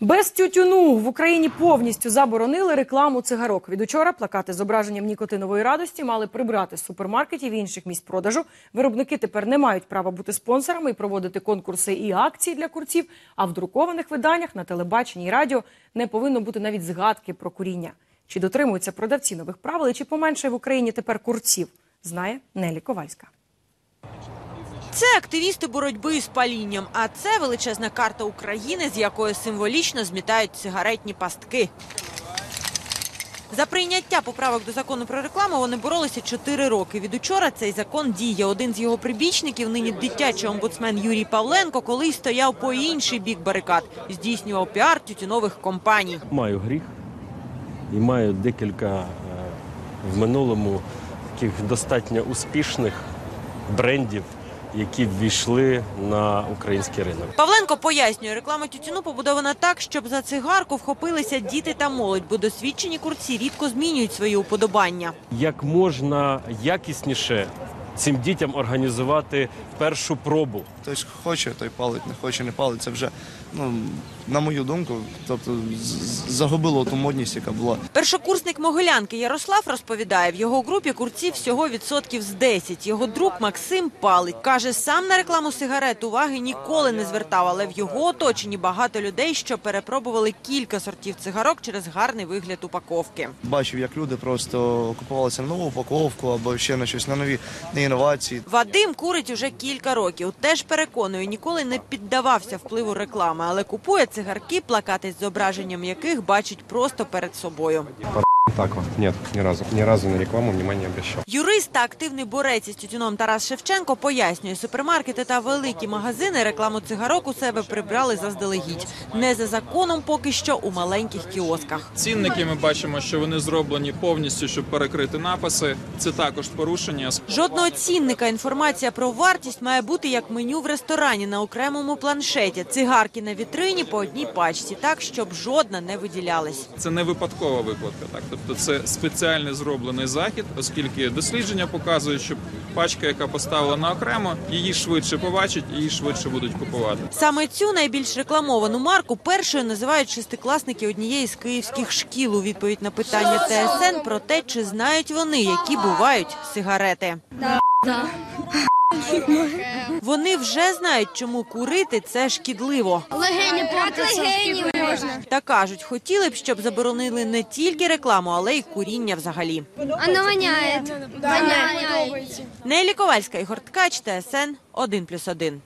Без тютюну в Україні повністю заборонили рекламу цигарок. Від учора плакати з зображенням нікотинової радості мали прибрати з супермаркетів і інших місць продажу. Виробники тепер не мають права бути спонсорами і проводити конкурси і акції для курців. А в друкованих виданнях на телебаченні і радіо не повинно бути навіть згадки про куріння. Чи дотримуються продавці нових правил, чи поменшає в Україні тепер курців? Знає Нелі Ковальська. Це активісти боротьби з палінням, а це величезна карта України, з якої символічно змітають цигаретні пастки. За прийняття поправок до закону про рекламу вони боролися чотири роки. Від учора цей закон діє. Один з його прибічників, нині дитячий омбудсмен Юрій Павленко, колись стояв по інший бік барикад, здійснював піар тютюнових компаній. Маю гріх і маю декілька е, в минулому таких достатньо успішних брендів, які ввійшли на український ринок. Павленко пояснює, реклама тютюну побудована так, щоб за цигарку вхопилися діти та молодь, бо досвідчені курці рідко змінюють свої уподобання. Як можна якісніше цим дітям організувати першу пробу? Хтось хоче, той палить, не хоче, не палить. Це вже, ну, на мою думку, тобто загубило ту модність, яка була. Першокурсник Могилянки Ярослав розповідає, в його групі курців всього відсотків з 10. Його друг Максим палить. Каже, сам на рекламу сигарет уваги ніколи не звертав, але в його оточенні багато людей, що перепробували кілька сортів цигарок через гарний вигляд упаковки. Бачив, як люди просто купувалися на нову упаковку або ще на щось на нові інновації. Вадим курить уже кілька років. Теж переконує, ніколи не піддавався впливу реклами, але купує цигарки, плакати з зображенням яких бачить просто перед собою. Так вот, нет, ни разу. Ни разу на рекламу внимания не обращал. Юрист та активний борець із тютюном Тарас Шевченко пояснює, супермаркети та великі магазини рекламу цигарок у себе прибрали заздалегідь. Не за законом поки що у маленьких кіосках. Цінники ми бачимо, що вони зроблені повністю, щоб перекрити написи. Це також порушення. Жодного цінника інформація про вартість має бути як меню в ресторані на окремому планшеті. Цигарки на вітрині по одній пачці, так щоб жодна не виділялась. Це не випадкова викладка. Так, тобто це спеціально зроблений захід, оскільки дослідження показують, що пачка, яка поставлена окремо, її швидше побачать, її швидше будуть купувати. Саме цю найбільш рекламовану марку першою називають шестикласники однієї з київських шкіл у відповідь на питання ТСН про те, чи знають вони, які бувають сигарети. Вони вже знають, чому курити це шкідливо. Легені портяться. Легені можна. Та кажуть, хотіли б, щоб заборонили не тільки рекламу, але й куріння взагалі. Оно воняє. Воняє. Нелі Ковальська, Ігор Ткач, ТСН 1+,1.